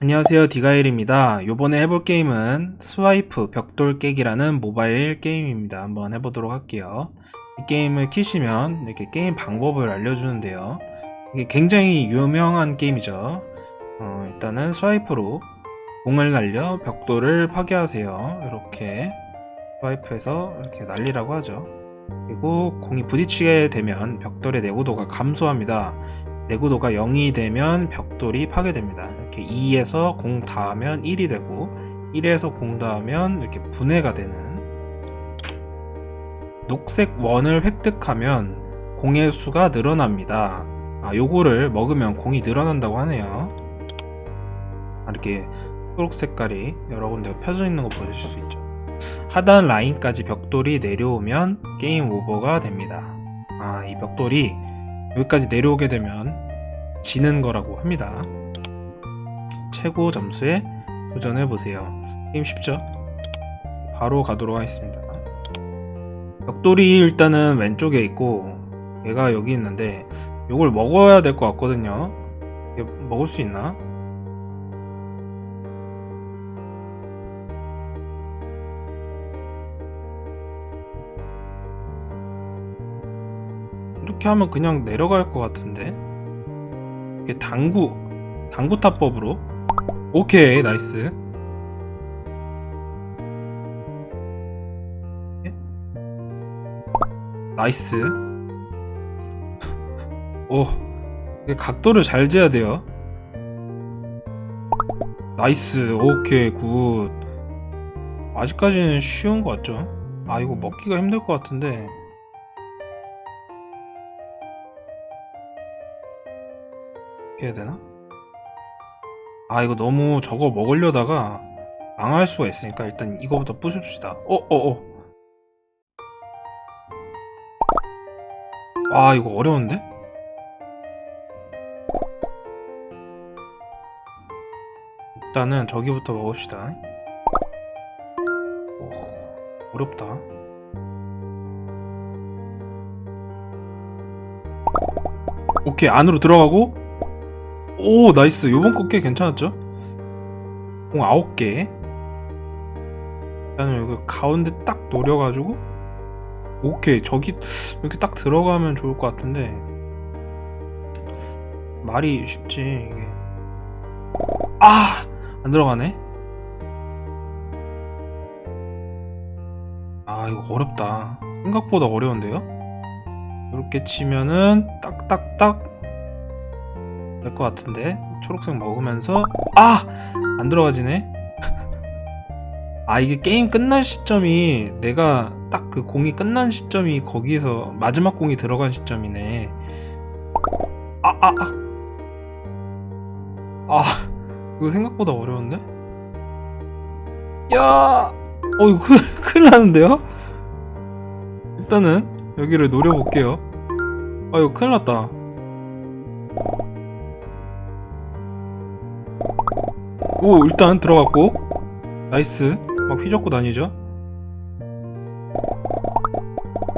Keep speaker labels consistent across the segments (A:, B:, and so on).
A: 안녕하세요 디가일입니다. 요번에 해볼 게임은 스와이프 벽돌 깨기라는 모바일 게임입니다. 한번 해보도록 할게요. 이 게임을 키시면 이렇게 게임 방법을 알려주는데요. 이게 굉장히 유명한 게임이죠. 어, 일단은 스와이프로 공을 날려 벽돌을 파괴하세요. 이렇게 스와이프에서 이렇게 날리라고 하죠. 그리고 공이 부딪히게 되면 벽돌의 내구도가 감소합니다 내구도가 0이 되면 벽돌이 파괴됩니다. 이렇게 2에서 공 닿으면 1이 되고 1에서 공 닿으면 이렇게 분해가 되는 녹색 원을 획득하면 공의 수가 늘어납니다. 아, 요거를 먹으면 공이 늘어난다고 하네요. 아, 이렇게 초록 색깔이 여러 군데 펴져 있는 거 보실 수 있죠. 하단 라인까지 벽돌이 내려오면 게임 오버가 됩니다. 아, 이 벽돌이 여기까지 내려오게 되면 지는 거라고 합니다. 최고 점수에 도전해 보세요. 게임 쉽죠? 바로 가도록 하겠습니다. 벽돌이 일단은 왼쪽에 있고 얘가 여기 있는데 이걸 먹어야 될 것 같거든요. 먹을 수 있나? 이렇게 하면 그냥 내려갈 것 같은데? 이게 당구 당구 타법으로? 오케이 나이스. 예? 나이스. 오 이게 각도를 잘 재야 돼요. 나이스 오케이 굿. 아직까지는 쉬운 것 같죠? 아 이거 먹기가 힘들 것 같은데 어떻게 해야 되나? 아 이거 너무 저거 먹으려다가 망할 수가 있으니까 일단 이거부터 부숩시다 어어어 아 이거 어려운데? 일단은 저기부터 먹읍시다 오, 어렵다 오케이 안으로 들어가고 오 나이스. 요번 거 꽤 괜찮았죠? 공 9개. 일단은 여기 가운데 딱 노려가지고. 오케이. 저기 이렇게 딱 들어가면 좋을 것 같은데. 말이 쉽지 이게. 아! 안 들어가네. 아 이거 어렵다. 생각보다 어려운데요? 이렇게 치면은 딱딱딱 될 것 같은데 초록색 먹으면서 아! 안 들어가지네 아 이게 게임 끝날 시점이 내가 딱 그 공이 끝난 시점이 거기에서 마지막 공이 들어간 시점이네 아 아, 아. 아 이거 생각보다 어려운데? 야! 어 이거 큰일, 나는데요? 일단은 여기를 노려볼게요 아 이거 큰일 났다 오 일단 들어갔고 나이스 막 휘젓고 다니죠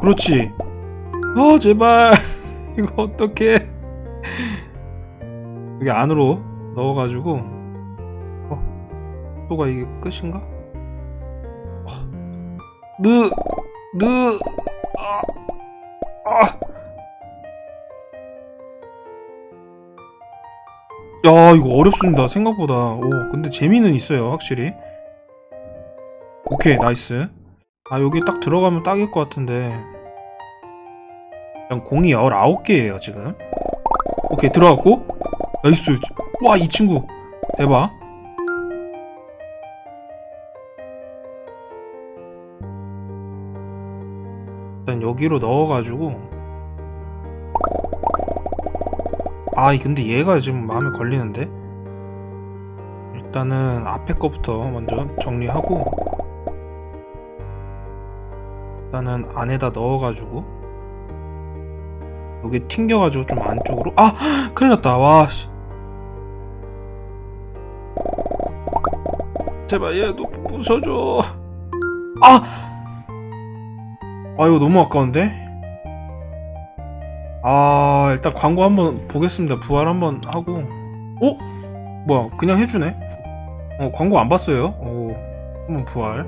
A: 그렇지 아 제발 이거 어떡해 여기 안으로 넣어가지고 어 또가 이게 끝인가? 어. 느, 느, 아, 아. 야 이거 어렵습니다. 생각보다. 오 근데 재미는 있어요 확실히. 오케이 나이스. 아 여기 딱 들어가면 딱일 것 같은데. 그냥 공이 19개예요 지금. 오케이 들어갔고. 나이스. 와 이 친구. 대박. 일단 여기로 넣어가지고 아 근데 얘가 지금 마음에 걸리는데 일단은 앞에 거부터 먼저 정리하고 일단은 안에다 넣어가지고 여기 튕겨가지고 좀 안쪽으로 아 큰일 났다 와 씨. 제발 얘도 부숴줘 아! 아 이거 너무 아까운데? 아 일단 광고 한번 보겠습니다. 부활 한번 하고. 어? 뭐야 그냥 해주네? 어 광고 안 봤어요? 오 한번 부활.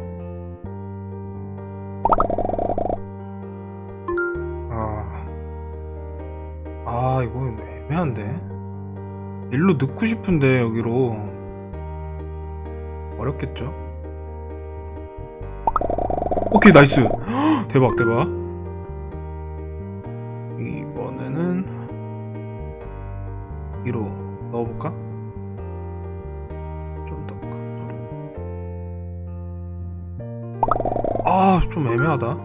A: 아, 아 이거 애매한데? 일로 넣고 싶은데 여기로. 어렵겠죠? 오케이 나이스. 헉, 대박 대박 좀 애매하다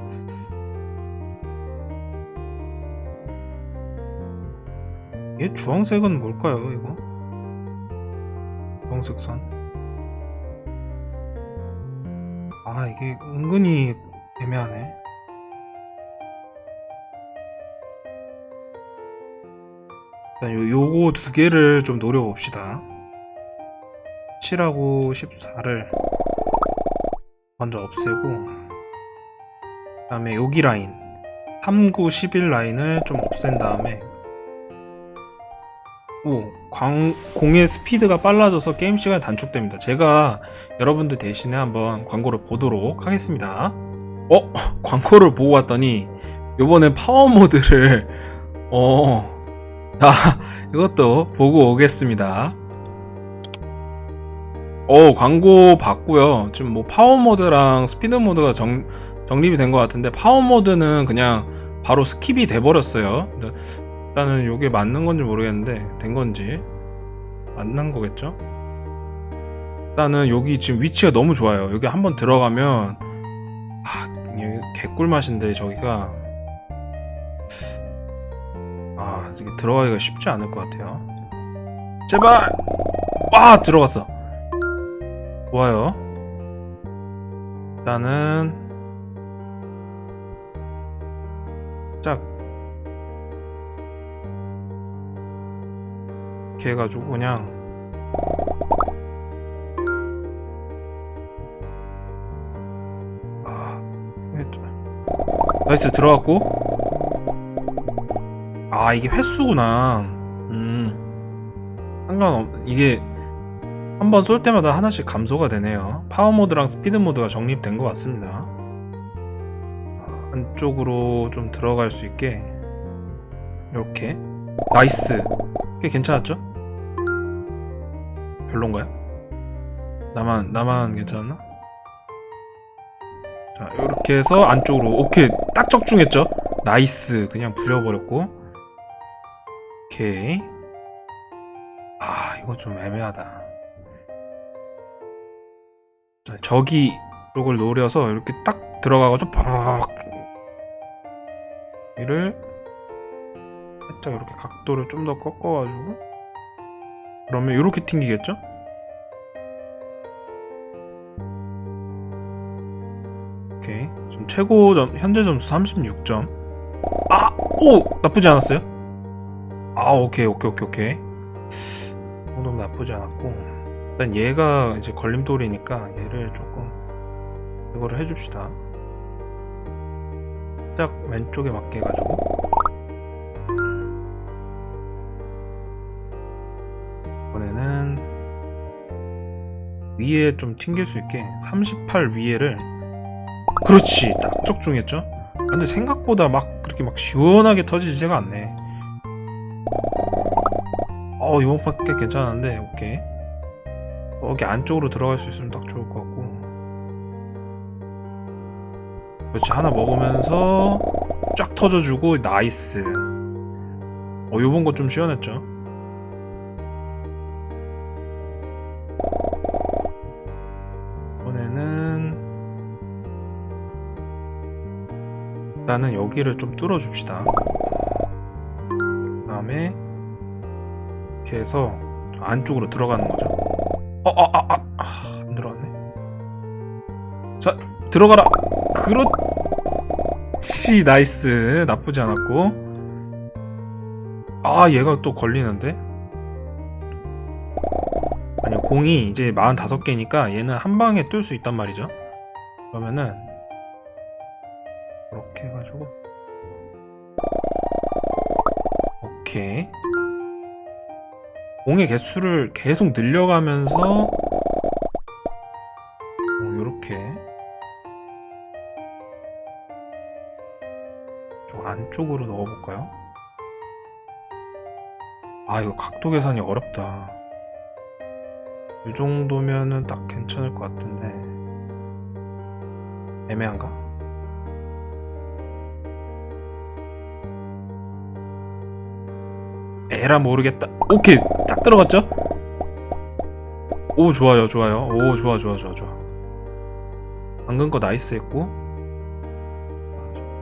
A: 얘 주황색은 뭘까요 이거? 주황색 선. 아 이게 은근히 애매하네. 일단 요, 요거 두 개를 좀 노려봅시다. 7하고 14를 먼저 없애고 그 다음에 여기 라인 3, 9, 11 라인을 좀 없앤 다음에 오, 광, 공의 스피드가 빨라져서 게임 시간이 단축됩니다. 제가 여러분들 대신에 한번 광고를 보도록 하겠습니다. 어? 광고를 보고 왔더니 요번에 파워 모드를 어, 자, 이것도 보고 오겠습니다. 어, 광고 봤고요. 지금 뭐 파워 모드랑 스피드 모드가 정, 정립이 된 것 같은데 파워 모드는 그냥 바로 스킵이 돼 버렸어요. 일단은 이게 맞는 건지 모르겠는데 된 건지 맞는 거겠죠? 일단은 여기 지금 위치가 너무 좋아요. 여기 한번 들어가면 아, 개꿀맛인데 저기가 아, 이게 들어가기가 쉽지 않을 것 같아요. 제발! 와, 들어갔어. 좋아요. 일단은 짝 이렇게 해가지고 그냥 아 나이스 들어갔고. 아 이게 횟수구나. 음. 상관없 이게 한번 쏠 때마다 하나씩 감소가 되네요. 파워 모드랑 스피드 모드가 정립된 것 같습니다. 아, 안쪽으로 좀 들어갈 수 있게 이렇게 나이스 꽤 괜찮았죠? 별론가요? 나만 나만 괜찮았나? 자 이렇게 해서 안쪽으로 오케이 딱 적중했죠? 나이스 그냥 부려버렸고 오케이 아 이거 좀 애매하다 자 저기 쪽을 노려서 이렇게 딱 들어가가지고 팍 이를 살짝 이렇게 각도를 좀 더 꺾어가지고 그러면 이렇게 튕기겠죠? 오케이 지금 최고 점 현재 점수 36점 아! 오! 나쁘지 않았어요? 아 오케이 오케이 오케이 오케이 이 정도면 나쁘지 않았고 일단 얘가 이제 걸림돌이니까 얘를 조금 이거를 해줍시다 딱 왼쪽에 맞게 해가지고. 이번에는 위에 좀 튕길 수 있게 38 위에를 그렇지 딱 적중했죠? 근데 생각보다 막 그렇게 막 시원하게 터지지가 않네. 어 이번 밖에 괜찮은데 오케이. 여기 안쪽으로 들어갈 수 있으면 딱 좋을 것 같고 그렇지 하나 먹으면서 쫙 터져주고 나이스. 어 요번 거 좀 시원했죠? 이번에는 일단은 여기를 좀 뚫어줍시다. 그 다음에 이렇게 해서 안쪽으로 들어가는 거죠. 어, 어, 아, 아, 아, 안 들어갔네. 자, 들어가라. 그렇 지 나이스 나쁘지 않았고. 아 얘가 또 걸리는데? 아니요 공이 이제 45개니까 얘는 한 방에 뚫을 수 있단 말이죠. 그러면은 이렇게 해가지고. 오케이. 공의 개수를 계속 늘려가면서 어, 요렇게 안쪽으로 넣어볼까요? 아 이거 각도 계산이 어렵다. 이 정도면은 딱 괜찮을 것 같은데. 애매한가? 에라 모르겠다. 오케이 딱 들어갔죠? 오 좋아요 좋아요. 오 좋아 좋아 좋아 좋아. 방금 거 나이스 했고.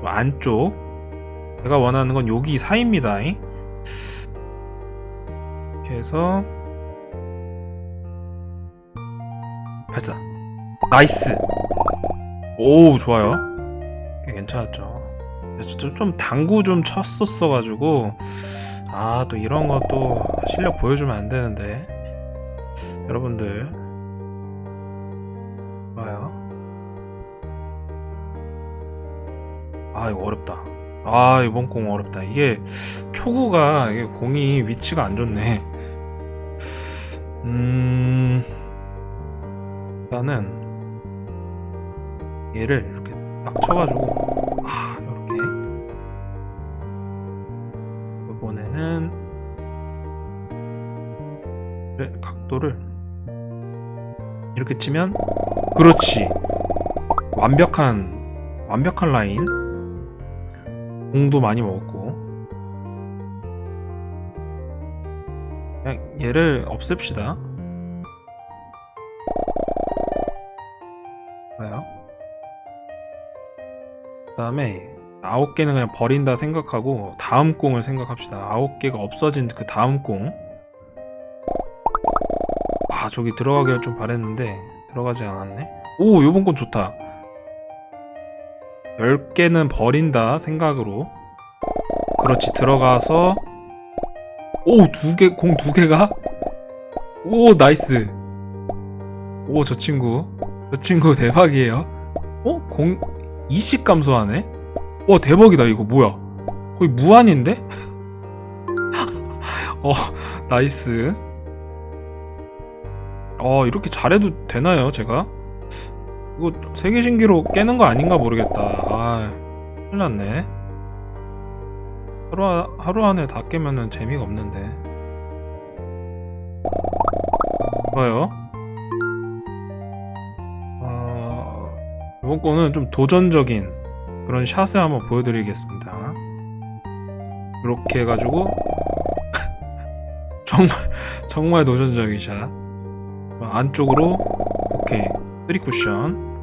A: 안쪽 제가 원하는 건 여기 사이입니다. 이렇게 해서 발사. 나이스. 오 좋아요. 꽤 괜찮았죠. 좀, 좀 당구 좀 쳤었어 가지고 아 또 이런 것도 실력 보여주면 안 되는데. 여러분들. 좋아요. 아 이거 어렵다 아 이번 공 어렵다. 이게 초구가 이게 공이 위치가 안 좋네. 음 일단은 얘를 이렇게 딱 쳐가지고 아 이렇게. 이번에는 각도를 이렇게 치면 그렇지. 완벽한 완벽한 라인 공도 많이 먹었고. 그냥 얘를 없앱시다. 봐요? 그 다음에 아홉 개는 그냥 버린다 생각하고 다음 공을 생각합시다. 아홉 개가 없어진 그 다음 공아 저기 들어가기가 좀 바랬는데 들어가지 않았네. 오 요번 건 좋다 10개는 버린다 생각으로 그렇지 들어가서 오 두 개 공 두 개가 오 나이스 오 저 친구 저 친구 대박이에요 어? 공 20 감소하네? 와 대박이다 이거 뭐야 거의 무한인데? 어 나이스 어 이렇게 잘해도 되나요 제가? 이거 세계 신기록 깨는 거 아닌가 모르겠다. 아, 큰일 났네. 하루, 아- 하루 안에 다 깨면은 재미가 없는데. 좋아요. 어, 이번 거는 좀 도전적인 그런 샷을 한번 보여드리겠습니다. 이렇게 해가지고 정말 정말 도전적인 샷. 안쪽으로 오케이. 3 쿠션.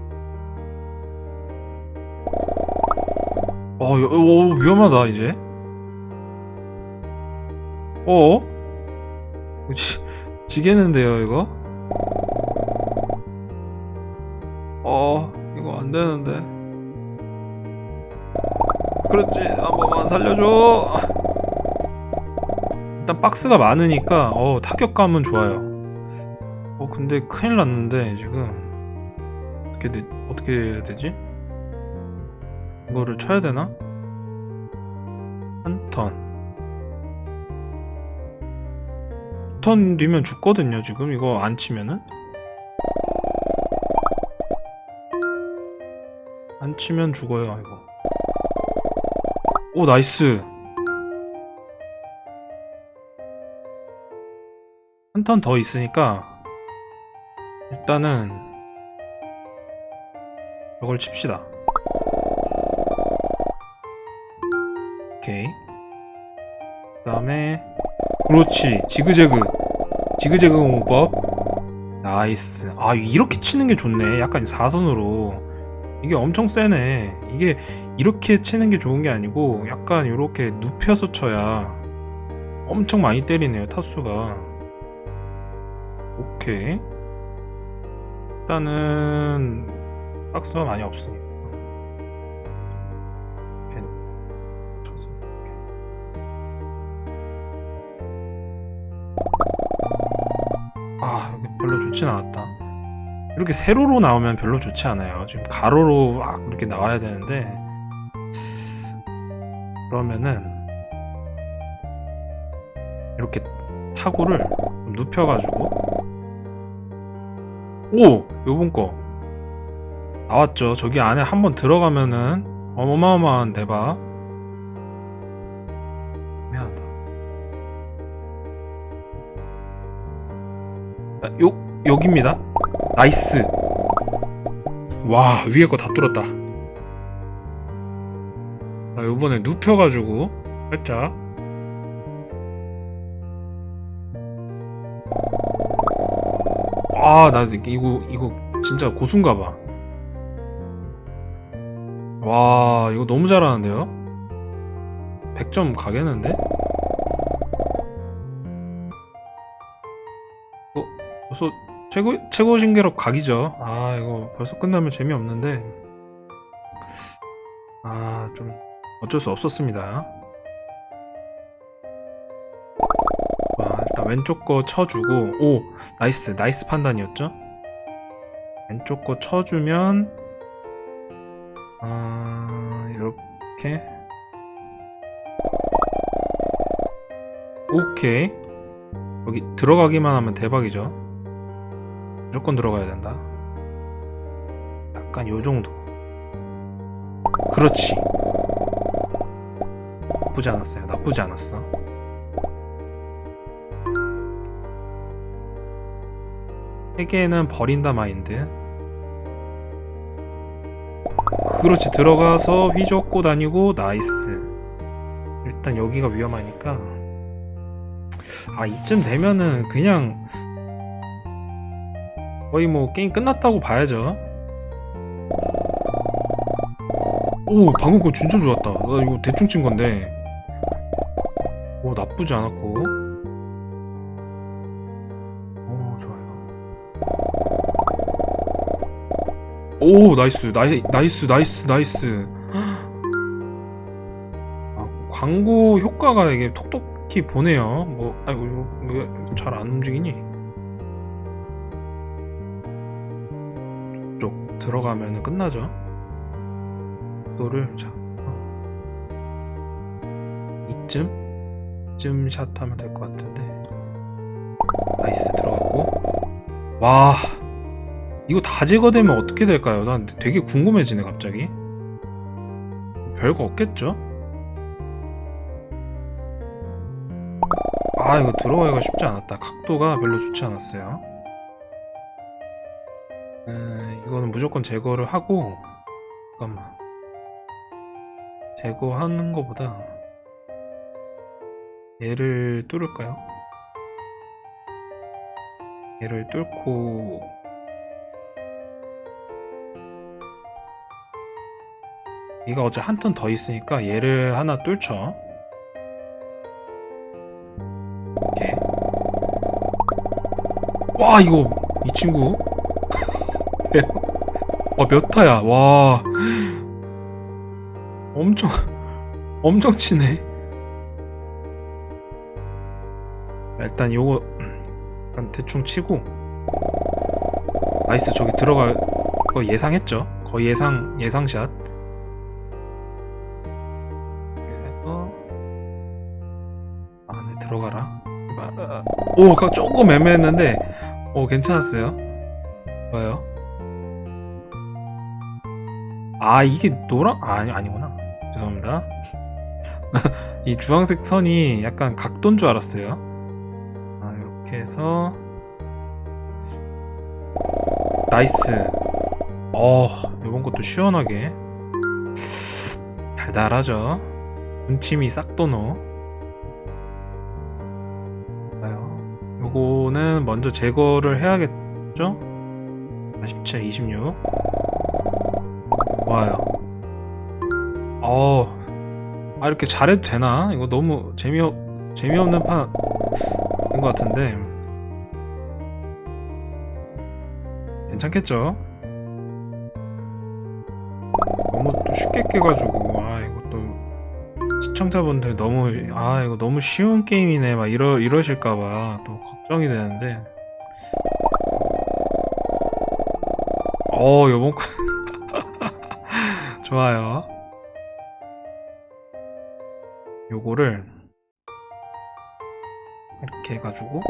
A: 어, 여- 어, 위험하다, 이제. 어? 지, 지겠는데요, 이거? 어, 이거 안 되는데. 그렇지, 한 번만 살려줘. 일단 박스가 많으니까, 어, 타격감은 좋아요. 어, 근데 큰일 났는데, 지금. 어떻게 되, 어떻게 되지? 이거를 쳐야 되나? 한 턴. 턴 뒤면 죽거든요, 지금. 이거 안 치면은? 안 치면 죽어요, 이거. 오, 나이스. 한 턴 더 있으니까 일단은 이걸 칩시다. 오케이. 그 다음에 그렇지. 지그재그. 지그재그 공법. 나이스. 아 이렇게 치는 게 좋네. 약간 사선으로. 이게 엄청 세네. 이게 이렇게 치는 게 좋은 게 아니고 약간 이렇게 눕혀서 쳐야 엄청 많이 때리네요 타수가. 오케이. 일단은 박스가 많이 없으니까 이렇게. 쳐서. 아 별로 좋진 않았다. 이렇게 세로로 나오면 별로 좋지 않아요. 지금 가로로 막 이렇게 나와야 되는데 그러면은 이렇게 타구를 눕혀가지고. 오! 요번 거 나왔죠. 저기 안에 한번 들어가면은 어마어마한 대박. 미안하다. 아, 요, 여기입니다. 나이스. 와 위에 거 다 뚫었다. 아, 요번에 눕혀가지고 살짝. 아, 나 이거 이거 진짜 고수인가 봐. 와, 이거 너무 잘하는데요? 100점 가겠는데? 어, 벌써 최고 최고 신기록 각이죠. 아, 이거 벌써 끝나면 재미없는데. 아, 좀 어쩔 수 없었습니다. 와, 일단 왼쪽 거 쳐주고 오 나이스 나이스 판단이었죠 왼쪽 거 쳐주면 아 이렇게? 오케이. 여기 들어가기만 하면 대박이죠? 무조건 들어가야 된다. 약간 요 정도. 그렇지. 나쁘지 않았어요. 나쁘지 않았어. 세 개는 버린다 마인드. 그렇지 들어가서 휘젓고 다니고 나이스. 일단 여기가 위험하니까. 아 이쯤 되면은 그냥 거의 뭐 게임 끝났다고 봐야죠. 오 방금 거 진짜 좋았다. 나 이거 대충 친 건데. 오 나쁘지 않았고. 오 나이스 나이, 나이스 나이스 나이스. 아, 광고 효과가 이게 톡톡히 보네요. 뭐 아이고 이거 잘안 움직이니? 쪽 들어가면 끝나죠? 이거를 자 어. 이쯤? 이쯤 샷 하면 될 것 같은데. 나이스 들어가고. 와 이거 다 제거되면 어떻게 될까요? 난 되게 궁금해지네 갑자기 별거 없겠죠? 아 이거 들어가기가 쉽지 않았다 각도가 별로 좋지 않았어요 에, 이거는 무조건 제거를 하고 잠깐만 제거하는 것보다 얘를 뚫을까요? 얘를 뚫고 얘가 어째 한 턴 더 있으니까 얘를 하나 뚫죠. 오케이. 와 이거 이 친구. 와몇 타야? 와. 엄청 엄청 치네. 일단 요거 일단 대충 치고. 나이스 저기 들어갈 거 예상했죠? 거의 예상 예상샷 오, 조금 애매했는데, 오, 괜찮았어요. 좋아요. 아, 이게 노랑, 아, 아니, 아니구나. 죄송합니다. 이 주황색 선이 약간 각도인 줄 알았어요. 아, 이렇게 해서, 나이스. 어, 이번 것도 시원하게. 달달하죠. 군침이 싹 도노. 요. 요거는 먼저 제거를 해야겠죠? 17, 26. 와요. 어, 아, 이렇게 잘해도 되나? 이거 너무 재미없, 재미없는 판 인 것 같은데. 괜찮겠죠? 너무 또 쉽게 깨가지고, 시청자분들 너무 아 이거 너무 쉬운 게임이네. 막 이러 이러실까봐 또 걱정이 되는데. 어 요번 거 좋아요. 요거를 이렇게 해가지고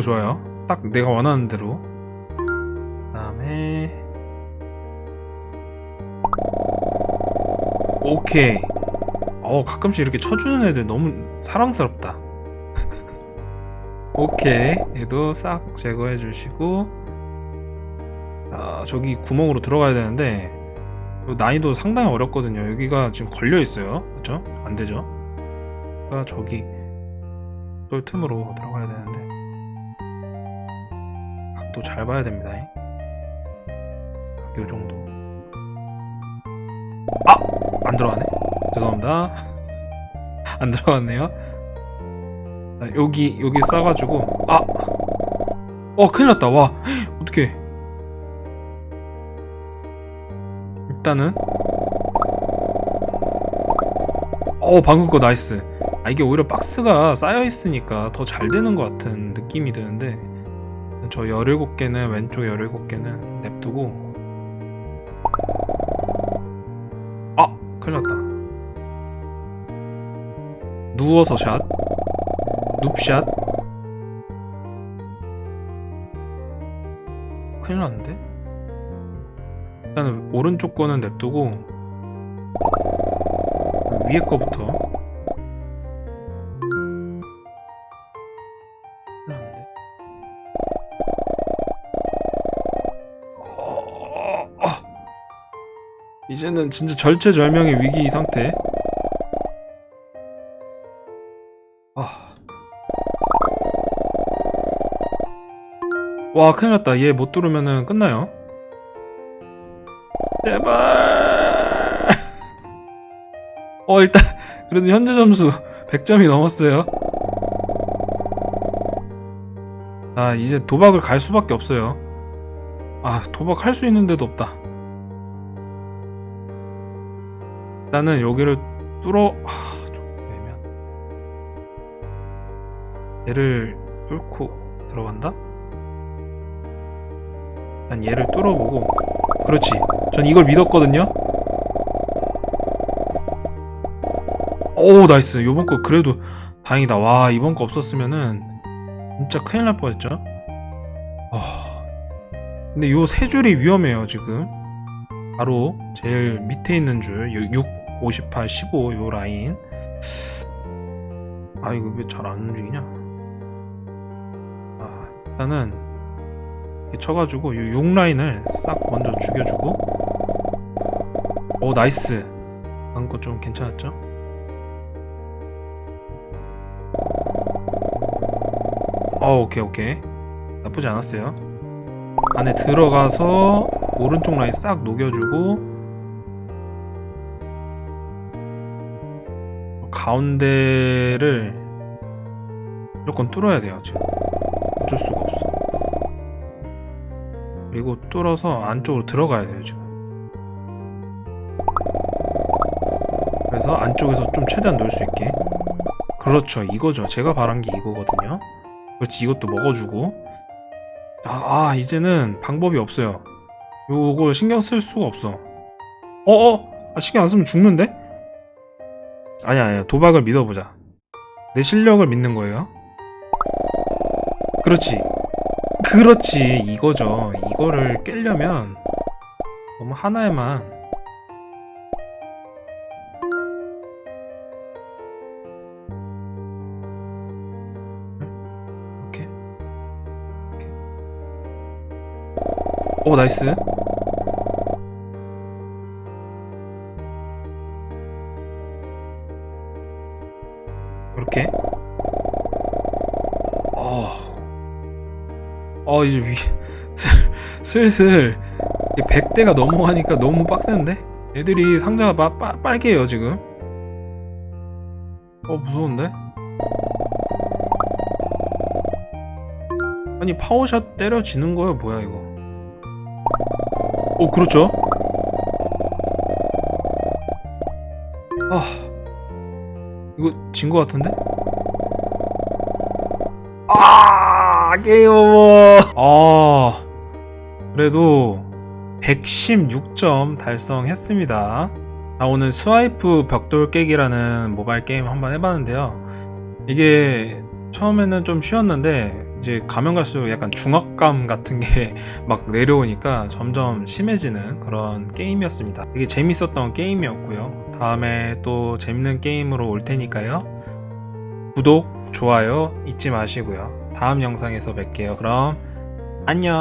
A: 좋아요. 딱 내가 원하는 대로. 그 다음에 오케이. 어 가끔씩 이렇게 쳐주는 애들 너무 사랑스럽다. 오케이. 얘도 싹 제거해 주시고. 아 저기 구멍으로 들어가야 되는데 요 난이도 상당히 어렵거든요. 여기가 지금 걸려 있어요. 그쵸? 안 되죠? 그러니까 저기 똘 틈으로 들어가야 되는데 각도 잘 봐야 됩니다. 요 정도. 아! 안 들어가네? 죄송합니다. 안 들어갔네요. 아, 여기 여기 싸가지고. 아! 어 큰일 났다. 와! 어떡해. 일단은. 어 방금 거 나이스. 아 이게 오히려 박스가 쌓여있으니까 더 잘 되는 것 같은 느낌이 드는데 저 17개는 왼쪽 17개는 냅두고 아! 큰일 났다 누워서 샷 눕샷 큰일 났는데? 일단은 오른쪽 거는 냅두고 위에 거부터 이제는 진짜 절체절명의 위기 상태. 아. 와 큰일 났다. 얘못 뚫으면은 끝나요? 제발! 어 일단 그래도 현재 점수 100점이 넘었어요. 아 이제 도박을 갈 수밖에 없어요. 아 도박 할 수 있는 데도 없다 일단은 여기를 뚫어 하, 좀 애매한. 얘를 뚫고 들어간다? 난 얘를 뚫어보고 그렇지. 전 이걸 믿었거든요? 오 나이스. 요번 거 그래도 다행이다. 와 이번 거 없었으면은 진짜 큰일 날 뻔했죠? 아 근데 요 세 줄이 위험해요 지금. 바로 제일 밑에 있는 줄 6, 58, 15 요 라인. 아 이거 왜 잘 안 움직이냐? 아 일단은 이렇게 쳐가지고 이 6라인을 싹 먼저 죽여주고. 오 나이스. 방금 거좀 괜찮았죠? 어 오케이 오케이. 나쁘지 않았어요. 안에 들어가서 오른쪽 라인 싹 녹여주고 가운데를 무조건 뚫어야 돼요 지금. 어쩔 수가 없어. 그리고 뚫어서 안쪽으로 들어가야 돼요 지금. 그래서 안쪽에서 좀 최대한 넣을 수 있게. 그렇죠. 이거죠. 제가 바란 게 이거거든요. 그렇지. 이것도 먹어주고. 아, 아 이제는 방법이 없어요. 요거 신경 쓸 수가 없어. 어어? 아, 신경 안 쓰면 죽는데? 아니야 아니야 도박을 믿어보자. 내 실력을 믿는 거예요? 그렇지. 그렇지. 이거죠. 이거를 깨려면 너무 하나에만. 이렇게 이렇게 오 나이스 어 이제 위 슬, 슬슬 100대가 넘어가니까 너무 빡센데? 애들이 상자가 빠, 빠, 빨개요 지금 어 무서운데? 아니 파워샷 때려지는 거야 뭐야 이거 오 그렇죠 아 이거 진 거 같은데? 아 가게요. 아, 그래도 116점 달성했습니다. 아, 오늘 스와이프 벽돌 깨기라는 모바일 게임 한번 해봤는데요. 이게 처음에는 좀 쉬웠는데 이제 가면 갈수록 약간 중압감 같은 게 막 내려오니까 점점 심해지는 그런 게임이었습니다. 되게 재밌었던 게임이었고요. 다음에 또 재밌는 게임으로 올 테니까요. 구독, 좋아요 잊지 마시고요. 다음 영상에서 뵐게요. 그럼 안녕.